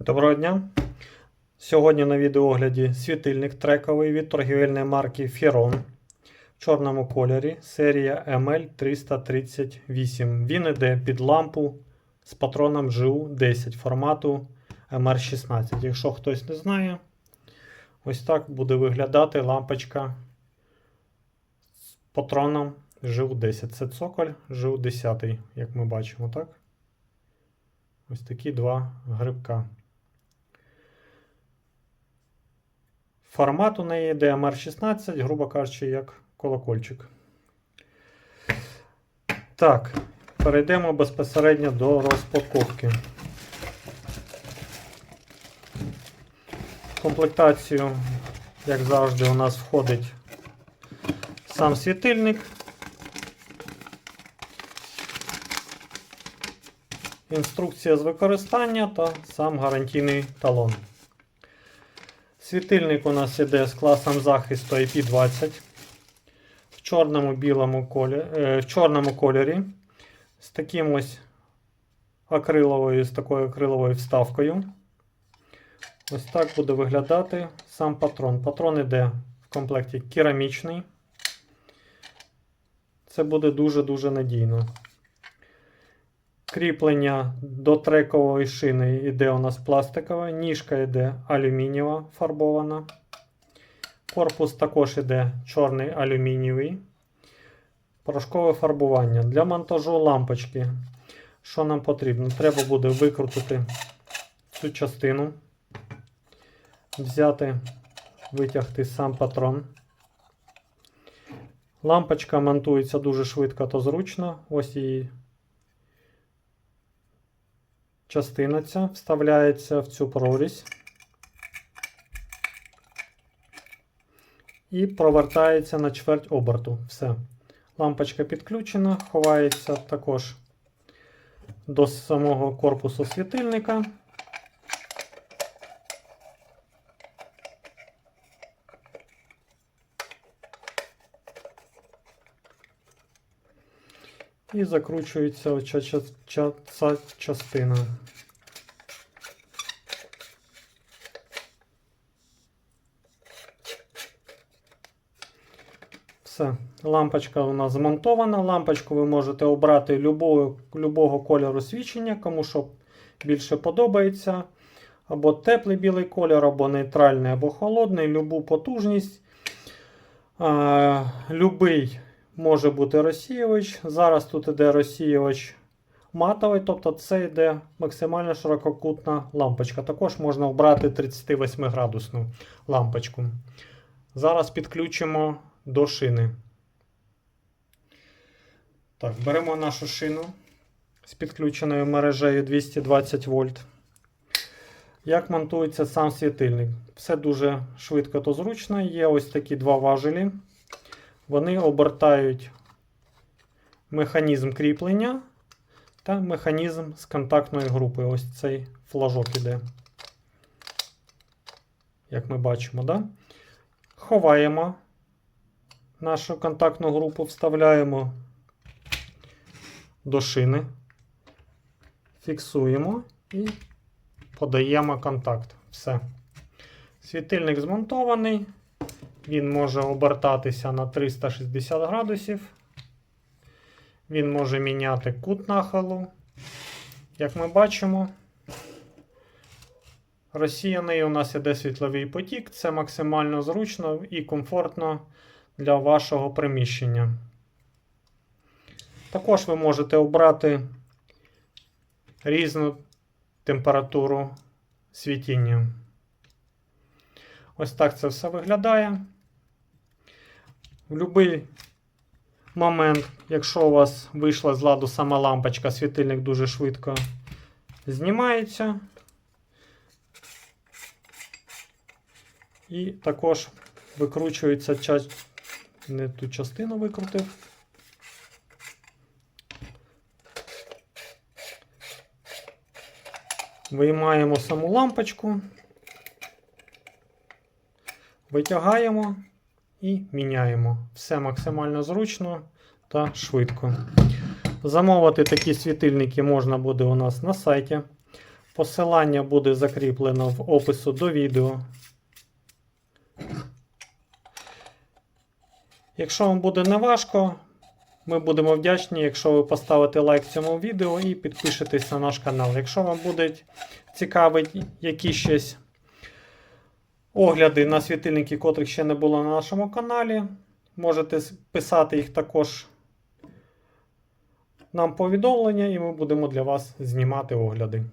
Доброго дня! Сьогодні на відеоогляді світильник трековий від торгівельної марки Firon в чорному кольорі серія ML338. Він йде під лампу з патроном GU10 формату MR16. Якщо хтось не знає, ось так буде виглядати лампочка з патроном GU10. Це цоколь GU10, як ми бачимо, так? Ось такі два грибка. Формат у неї DMR16, грубо кажучи, як колокольчик. Так, перейдемо безпосередньо до розпаковки. В комплектацію, як завжди, у нас входить сам світильник. Інструкція з використання та сам гарантійний талон. Світильник у нас іде з класом захисту IP20 в чорному білому кольорі, в чорному кольорі з таким ось акриловою, з такою акриловою вставкою. Ось так буде виглядати сам патрон. Патрон іде в комплекті керамічний. Це буде дуже-дуже надійно. Кріплення до трекової шини йде у нас пластикове, ніжка йде алюмінієва фарбована. Корпус також йде чорний алюмінієвий. Порошкове фарбування. Для монтажу лампочки. Що нам потрібно? Треба буде викрутити цю частину, взяти, витягти сам патрон. Лампочка монтується дуже швидко та зручно. Ось її частина ця вставляється в цю прорізь і провертається на чверть оберту. Все. Лампочка підключена, ховається також до самого корпусу світильника. І закручується ця частина. Все, лампочка у нас змонтована. Лампочку ви можете обрати любого, любого кольору свічення, кому що більше подобається. Або теплий білий колір, або нейтральний, або холодний, любу потужність. А, любий може бути розсіювач. Зараз тут іде розсіювач матовий, тобто це йде максимально ширококутна лампочка. Також можна обрати 38 градусну лампочку. Зараз підключимо до шини. Так, беремо нашу шину з підключеною мережею 220 вольт. Як монтується сам світильник? Все дуже швидко та зручно. Є ось такі два важелі. Вони обертають механізм кріплення та механізм з контактної групи. Ось цей флажок іде. Як ми бачимо, да? ховаємо нашу контактну групу, вставляємо до шини, фіксуємо і подаємо контакт. Все. Світильник змонтований. Він може обертатися на 360 градусів. Він може міняти кут нахилу. Як ми бачимо, розсіяний у нас іде світловий потік. Це максимально зручно і комфортно для вашого приміщення. Також ви можете обрати різну температуру світіння. Ось так це все виглядає. В будь-який момент, якщо у вас вийшла з ладу сама лампочка, світильник дуже швидко знімається. І також викручується ча... не ту частину викрутив. Виймаємо саму лампочку, витягаємо і міняємо. Все максимально зручно та швидко. Замовити такі світильники можна буде у нас на сайті Посилання буде закріплено в опису до відео. Якщо вам буде неважко, ми будемо вдячні, якщо ви поставите лайк цьому відео і підпишетесь на наш канал. Якщо вам будуть цікавить які щось огляди на світильники, котрих ще не було на нашому каналі, можете писати їх також нам повідомлення, і ми будемо для вас знімати огляди.